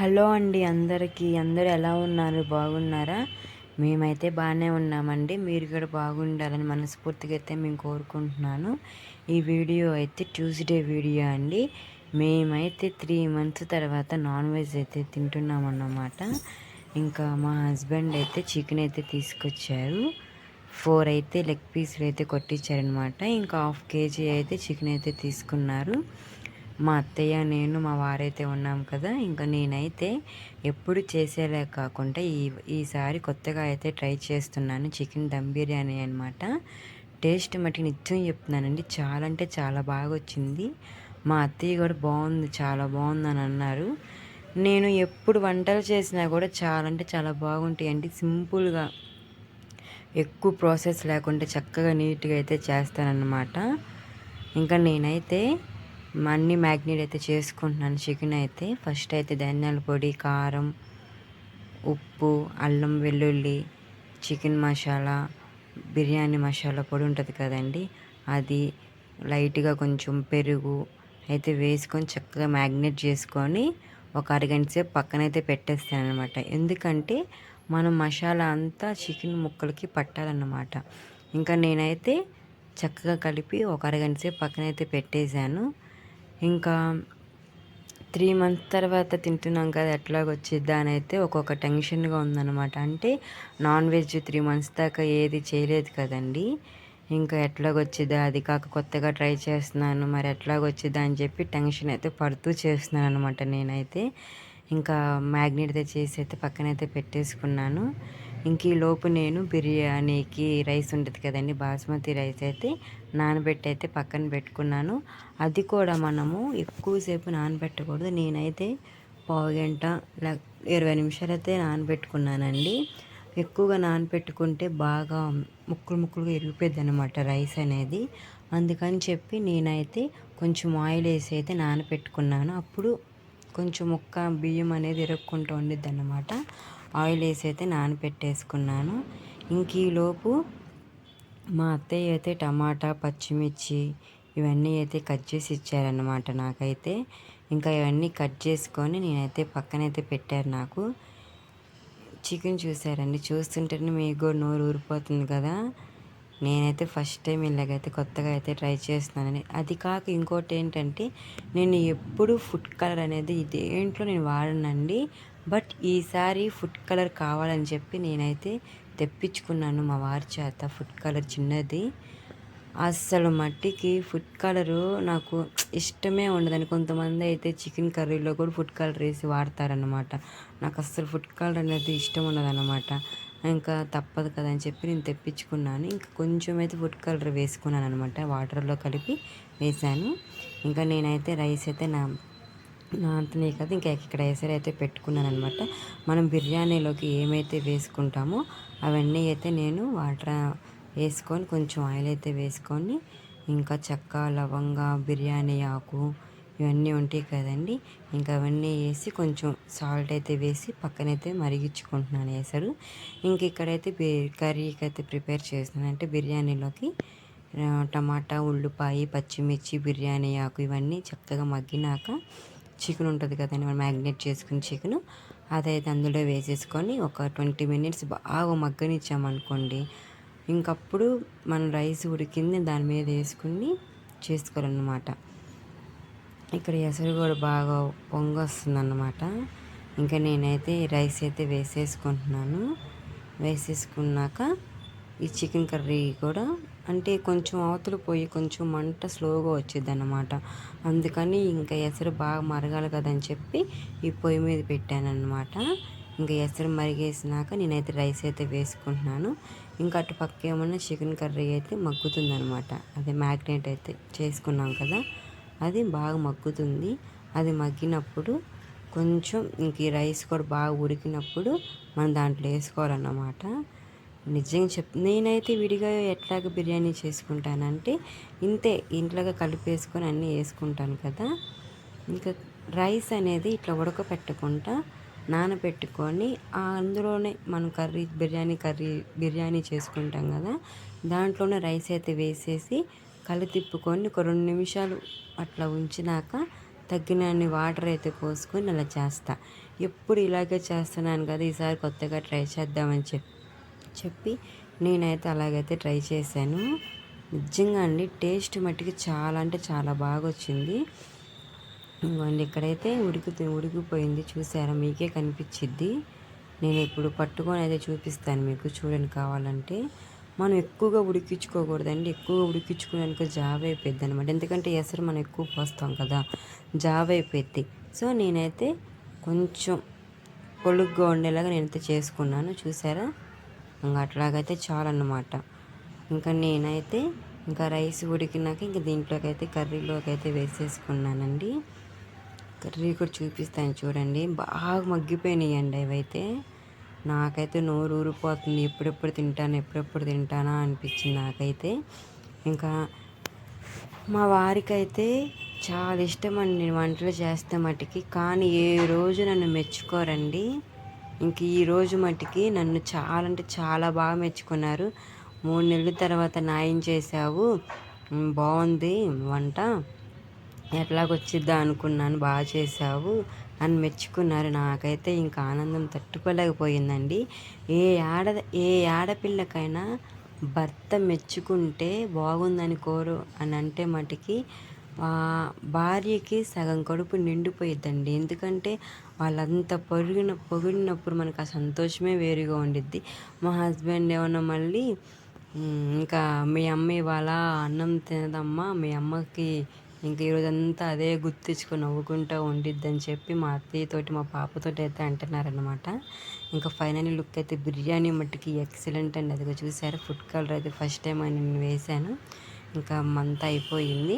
Hello అండి అందరికీ. అందరూ ఎలా ఉన్నారు? బాగున్నారా? మేమైతే బాగానే ఉన్నామండి. మీరు కూడా బాగుండాలని మనస్ఫూర్తిగా అయితే మేము కోరుకుంటున్నాను. ఈ వీడియో అయితే ట్యూస్డే వీడియో అండి. మేమైతే త్రీ మంత్స్ తర్వాత నాన్ వెజ్ అయితే తింటున్నామన్నమాట. ఇంకా మా హస్బెండ్ అయితే చికెన్ అయితే తీసుకొచ్చారు. ఫోర్ అయితే లెగ్ పీస్లు అయితే కొట్టించారనమాట ఇంకా హాఫ్ కేజీ అయితే చికెన్ అయితే తీసుకున్నారు. మా అత్తయ్య నేను మా వారైతే ఉన్నాం కదా ఇంకా నేనైతే ఎప్పుడు చేసేలా కాకుండా ఈ ఈసారి కొత్తగా అయితే ట్రై చేస్తున్నాను చికెన్ దమ్ బిర్యానీ అనమాట టేస్ట్ మట్టి నిత్యం చెప్తున్నానండి చాలా అంటే చాలా బాగా వచ్చింది మా అత్తయ్య కూడా బాగుంది చాలా బాగుంది అని అన్నారు. నేను ఎప్పుడు వంటలు చేసినా కూడా చాలా అంటే చాలా బాగుంటాయండి సింపుల్గా. ఎక్కువ ప్రాసెస్ లేకుండా చక్కగా నీట్గా అయితే చేస్తానన్నమాట. ఇంకా నేనైతే అన్నీ మ్యాగ్నేట్ అయితే చేసుకుంటున్నాను చికెన్ అయితే. ఫస్ట్ అయితే ధనియాల పొడి కారం ఉప్పు అల్లం వెల్లుల్లి చికెన్ మసాలా బిర్యానీ మసాలా పొడి ఉంటుంది కదండి. అది లైట్గా కొంచెం పెరుగు అయితే వేసుకొని చక్కగా మ్యాగ్నేట్ చేసుకొని ఒక అరగంట సేపు పక్కనైతే పెట్టేస్తాను అనమాట ఎందుకంటే మనం మసాలా అంతా చికెన్ ముక్కలకి పట్టాలన్నమాట. ఇంకా నేనైతే చక్కగా కలిపి ఒక అరగంట సేపు పక్కనైతే పెట్టేశాను. ఇంకా త్రీ మంత్స్ తర్వాత తింటున్నాం కదా ఎట్లాగొచ్చిద్దా అని అయితే ఒక్కొక్క టెన్షన్గా ఉందన్నమాట. అంటే నాన్ వెజ్ త్రీ మంత్స్ దాకా ఏది చేయలేదు కదండి. ఇంకా ఎట్లాగొచ్చిద్దా అది కాక కొత్తగా ట్రై చేస్తున్నాను మరి ఎట్లాగొచ్చిద్దా అని చెప్పి టెన్షన్ అయితే పడుతూ చేస్తున్నాను అనమాట నేనైతే. ఇంకా మ్యాగ్నెట్ అయితే చేసి అయితే పక్కనైతే పెట్టేసుకున్నాను. ఇంక ఈ లోపు నేను బిర్యానీకి రైస్ ఉంటుంది కదండి బాస్మతి రైస్ అయితే నానబెట్టి అయితే పక్కన పెట్టుకున్నాను. అది కూడా మనము ఎక్కువసేపు నానబెట్టకూడదు. నేనైతే పావు గంట ఇరవై నిమిషాలు అయితే నానబెట్టుకున్నానండి. ఎక్కువగా నానబెట్టుకుంటే బాగా ముక్కులు ముక్కులుగా ఇరిగిపోద్ది అనమాట రైస్ అనేది. అందుకని చెప్పి నేనైతే కొంచెం ఆయిల్ వేసి అయితే నానబెట్టుకున్నాను. అప్పుడు కొంచెం ముక్క బియ్యం అనేది ఇరుక్కుంటూ ఉండిద్ది అన్నమాట ఆయిల్ వేసి అయితే నానపెట్టేసుకున్నాను. ఇంక ఈలోపు మా అత్తయ్య అయితే టమాటా పచ్చిమిర్చి ఇవన్నీ అయితే కట్ చేసి ఇచ్చారనమాట నాకైతే. ఇంకా ఇవన్నీ కట్ చేసుకొని నేనైతే పక్కనైతే పెట్టారు నాకు. చికెన్ చూసారండి? చూస్తుంటేనే మీకు నోరు ఊరిపోతుంది కదా. నేనైతే ఫస్ట్ టైం ఇలాగైతే కొత్తగా అయితే ట్రై చేస్తున్నానని. అది కాక ఇంకోటి ఏంటంటే నేను ఎప్పుడు ఫుడ్ కలర్ అనేది దేంట్లో నేను వాడనండి. బట్ ఈసారి ఫుడ్ కలర్ కావాలని చెప్పి నేనైతే తెప్పించుకున్నాను మా వారి చేత ఫుడ్ కలర్ చిన్నది. అస్సలు మట్టికి ఫుడ్ కలరు నాకు ఇష్టమే ఉండదని కొంతమంది అయితే చికెన్ కర్రీలో కూడా ఫుడ్ కలర్ వేసి వాడతారనమాట నాకు అస్సలు ఫుడ్ కలర్ అనేది ఇష్టం ఉండదన్నమాట. ఇంకా తప్పదు కదా అని చెప్పి నేను తెప్పించుకున్నాను. ఇంకా కొంచెం అయితే ఫుడ్ కలర్ వేసుకున్నాను అనమాట వాటర్లో కలిపి వేసాను ఇంకా నేనైతే రైస్ అయితే నా నాంతనే కదా ఇంకా ఇక్కడ ఎసరు అయితే పెట్టుకున్నాను అనమాట మనం బిర్యానీలోకి ఏమైతే వేసుకుంటామో అవన్నీ అయితే నేను వాటర్ వేసుకొని కొంచెం ఆయిల్ అయితే వేసుకొని ఇంకా చెక్క లవంగ బిర్యానీ ఆకు ఇవన్నీ ఉంటాయి కదండి. ఇంకా అవన్నీ వేసి కొంచెం సాల్ట్ అయితే వేసి పక్కనైతే మరిగించుకుంటున్నాను వేసారు ఇంక ఇక్కడైతే కర్రీకి అయితే ప్రిపేర్ చేస్తున్నాను. అంటే బిర్యానీలోకి టమాటా ఉల్లిపాయ పచ్చిమిర్చి బిర్యానీ ఆకు ఇవన్నీ చక్కగా మగ్గినాక చికెన్ ఉంటుంది కదండి. మనం మ్యాగ్నేట్ చేసుకుని చికెన్. అదైతే అందులో వేసేసుకొని ఒక ట్వంటీ మినిట్స్ బాగా మగ్గనిచ్చామనుకోండి ఇంకప్పుడు మన రైస్ ఉడికింది దాని మీద వేసుకుని చేసుకోవాలన్నమాట. ఇక్కడ ఎసరు కూడా బాగా పొంగ వస్తుందన్నమాట ఇంకా నేనైతే రైస్ అయితే వేసేసుకుంటున్నాను. వేసేసుకున్నాక ఈ చికెన్ కర్రీ కూడా అంటే కొంచెం అవతల పోయి కొంచెం మంట స్లోగా వచ్చేది అన్నమాట అందుకని ఇంకా ఎసరు బాగా మరగాలి కదని చెప్పి ఈ పొయ్యి మీద పెట్టానన్నమాట. ఇంకా ఎసరు మరిగేసినాక నేనైతే రైస్ అయితే వేసుకుంటున్నాను. ఇంకా అటు పక్క ఏమన్నా చికెన్ కర్రీ అయితే మగ్గుతుందనమాట అదే మ్యాగ్నేట్ అయితే చేసుకున్నాం కదా. అది బాగా మగ్గుతుంది. అది మగ్గినప్పుడు కొంచెం ఇంక ఈ రైస్ కూడా బాగా ఉడికినప్పుడు మనం దాంట్లో వేసుకోవాలన్నమాట. నిజంగా చెప్ నేనైతే విడిగా ఎట్లాగ బిర్యానీ చేసుకుంటానంటే ఇంతే ఇంట్లోగా కలిపేసుకొని అన్నీ వేసుకుంటాను కదా. ఇంకా రైస్ అనేది ఇట్లా ఉడకపెట్టకుండా నానబెట్టుకొని అందులోనే మనం కర్రీ బిర్యానీ కర్రీ బిర్యానీ చేసుకుంటాం కదా. దాంట్లోనే రైస్ అయితే వేసేసి కళ్ళు తిప్పుకొని ఒక రెండు నిమిషాలు అట్లా ఉంచినాక తగ్గినన్ని వాటర్ అయితే పోసుకొని అలా చేస్తా. ఎప్పుడు ఇలాగే చేస్తున్నాను కదా ఈసారి కొత్తగా ట్రై చేద్దామని చెప్పి చెప్పి నేనైతే అలాగైతే ట్రై చేశాను. నిజంగా అండి టేస్ట్ మట్టికి చాలా అంటే చాలా బాగా వచ్చింది ఇంకోండి ఇక్కడైతే ఉడికి ఉడికిపోయింది. చూసారా మీకే కనిపించిద్ది. నేను ఇప్పుడు పట్టుకొని అయితే చూపిస్తాను మీకు చూడండి కావాలంటే. మనం ఎక్కువగా ఉడికించుకోకూడదండి. ఎక్కువగా ఉడికించుకున్నాక జాబ్ అయిపోద్ది అనమాట ఎందుకంటే ఎసరు మనం ఎక్కువ పోస్తాం కదా జాబ్ అయిపోద్ది సో నేనైతే కొంచెం పొలుగ్గా ఉండేలాగా నేనైతే చేసుకున్నాను. చూసారా? ఇంకా అట్లాగైతే చాలన్నమాట. ఇంకా నేనైతే ఇంకా రైస్ ఉడికినాక ఇంకా దీంట్లోకి అయితే కర్రీలోకి అయితే వేసేసుకున్నానండి. కర్రీ కూడా చూపిస్తాను చూడండి. బాగా మగ్గిపోయినాయండి అవైతే నాకైతే నోరు ఊరిపోతుంది. ఎప్పుడెప్పుడు తింటాను ఎప్పుడెప్పుడు తింటానా అనిపించింది నాకైతే. ఇంకా మా వారికైతే చాలా ఇష్టం అండి. నేను వంటలు చేస్తే మటుకి. కానీ ఏ రోజు నన్ను మెచ్చుకోరండి. ఇంక ఈ రోజు మటుకి నన్ను చాలా అంటే చాలా బాగా మెచ్చుకున్నారు. మూడు నెలల తర్వాత నాయం చేసావు బాగుంది వంట. ఎట్లాగొచ్చిద్దా అనుకున్నాను బాగా చేసావు అని మెచ్చుకున్నారు. నాకైతే ఇంకా ఆనందం తట్టుకోలేకపోయిందండి. ఏ ఆడ ఏ ఆడపిల్లకైనా భర్త మెచ్చుకుంటే బాగుందని కోరు అని అంటే మటుకి భార్యకి సగం కడుపు నిండిపోయిద్దండి. ఎందుకంటే వాళ్ళంత పొరిగిన పొగిడినప్పుడు మనకు ఆ సంతోషమే వేరుగా ఉండిద్ది. మా హస్బెండ్ ఏమన్నా మళ్ళీ ఇంకా మీ అమ్మ ఇవాళ అన్నం తినదమ్మా మీ అమ్మకి ఇంక ఈరోజంతా అదే గుర్తించుకొని నవ్వుకుంటూ ఉండిద్దని చెప్పి మా అత్తయ్యతోటి మా పాపతోటి అయితే అంటున్నారనమాట ఇంకా ఫైనల్ లుక్ అయితే బిర్యానీ మట్టుకి ఎక్సలెంట్ అండి. అదిగో చూసారు ఫుడ్ కలర్ అయితే ఫస్ట్ టైం అని నేను వేశాను. ఇంకా మంత్ అయిపోయింది.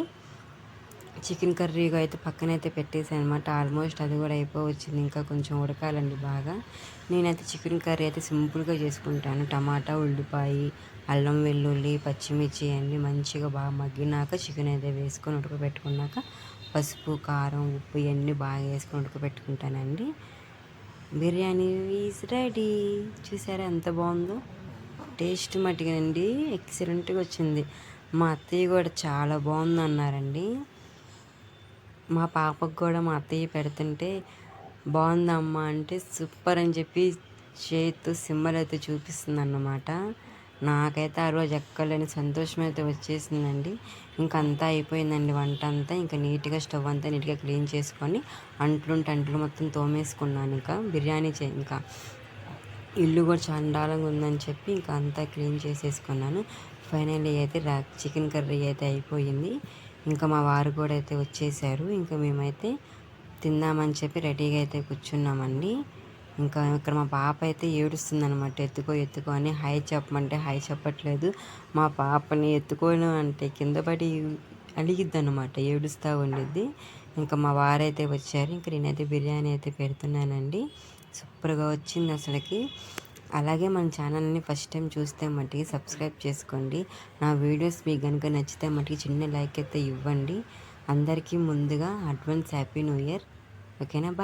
చికెన్ కర్రీగా అయితే పక్కనైతే పెట్టేసాను అనమాట ఆల్మోస్ట్ అది కూడా అయిపోవచ్చింది. ఇంకా కొంచెం ఉడకాలండి బాగా. నేనైతే చికెన్ కర్రీ అయితే సింపుల్గా చేసుకుంటాను. టమాటా ఉల్లిపాయ అల్లం వెల్లుల్లి పచ్చిమిర్చి అన్నీ మంచిగా బాగా మగ్గినాక చికెన్ అయితే వేసుకొని ఉడకబెట్టుకున్నాక పసుపు కారం ఉప్పు ఇవన్నీ బాగా వేసుకొని ఉడకబెట్టుకుంటానండి. బిర్యానీ ఈజ్ రెడీ చూసారా ఎంత బాగుందో? టేస్ట్ మట్టిగానండి ఎక్సలెంట్గా వచ్చింది. మా అత్తయ్య కూడా చాలా బాగుంది అన్నారండి మా పాపకు కూడా మా అత్తయ్య పెడుతుంటే బాగుందమ్మా అంటే సూపర్ అని చెప్పి చేతితో సిమ్మర్ అయితే చూపిస్తుంది అన్నమాట నాకైతే ఆ రోజు ఎక్కలేని సంతోషం అయితే వచ్చేసిందండి. ఇంకంతా అంతా అయిపోయిందండి వంట అంతా. ఇంకా నీట్గా స్టవ్ అంతా నీట్గా క్లీన్ చేసుకొని అంట్లుంటే అంట్లు మొత్తం తోమేసుకున్నాను ఇంకా. బిర్యానీ చే ఇంకా ఇల్లు కూడా చండాలంగా ఉందని చెప్పి ఇంకా అంతా క్లీన్ చేసేసుకున్నాను. ఫైనల్లీ అయితే రా చికెన్ కర్రీ అయితే అయిపోయింది. ఇంకా మా వారు కూడా అయితే వచ్చేసారు. ఇంకా మేమైతే తిందామని చెప్పి రెడీగా అయితే కూర్చున్నామండి. ఇంకా ఇక్కడ మా పాప అయితే ఏడుస్తుంది అనమాట ఎత్తుకో ఎత్తుకో అని హై చెప్పమంటే హై చెప్పట్లేదు. మా పాపని ఎత్తుకోను అంటే కింద పడి అలిగిద్ది అనమాట ఏడుస్తూ ఉండిద్ది. ఇంకా మా వారైతే వచ్చారు. ఇంకా నేనైతే బిర్యానీ అయితే పెడుతున్నానండి. సూపర్గా వచ్చింది అసలుకి. అలాగే మన ఛానల్ని ఫస్ట్ టైం చూస్తే మట్టికి సబ్స్క్రైబ్ చేసుకోండి. నా వీడియోస్ మీకు కనుక నచ్చితే మట్టికి చిన్న లైక్ అయితే ఇవ్వండి. అందరికీ ముందుగా అడ్వాన్స్ హ్యాపీ న్యూ ఇయర్. ఓకేనా? బాయ్